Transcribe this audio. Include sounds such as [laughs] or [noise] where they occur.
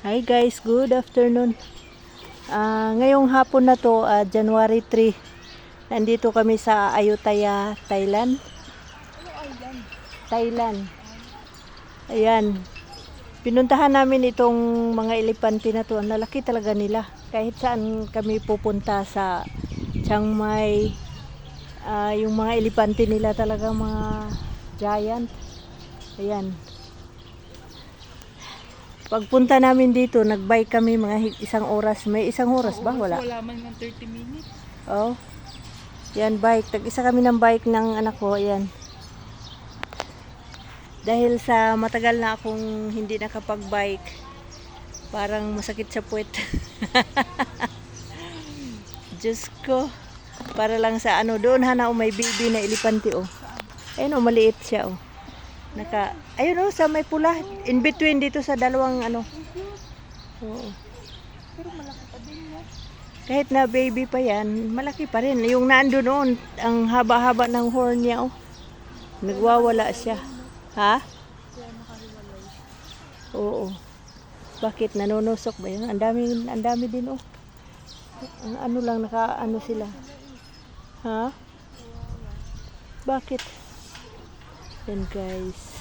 Hi guys, good afternoon. Ah, ngayong hapon na to, ah, January 3, nandito kami sa Ayutthaya, Thailand. Thailand. Ayan. Pinuntahan namin itong mga elepante na to. Ang lalaki talaga nila. Kahit saan kami pupunta sa Chiang Mai, ah, yung mga elepante nila talaga mga giant. Ayan. Pagpunta namin dito, nagbike kami mga isang oras. May isang oras ba? Wala. Wala man ng 30 minutes. Oh. Yan, bike. Tag-isa kami ng bike ng anak ko. Yan. Dahil sa matagal na akong hindi nakapag-bike, parang masakit sa puwet. [laughs] Diyos ko. Para lang sa ano, doon hana o may baby na elepante oh. Ayun oh, maliit siya oh. Naka, ayun oh, sa may pula. In between dito sa dalawang ano. Oo. Pero malaki pa din mo. Kahit na baby pa yan, malaki pa rin. Yung nando noon, ang haba-haba ng horn niya, oh. Nagwawala siya. Ha? Oo. Bakit? Nanonusok ba yun? Ang dami, ang dami din, oh. Ang ano lang, naka, ano sila. Ha? Bakit? Yan, guys.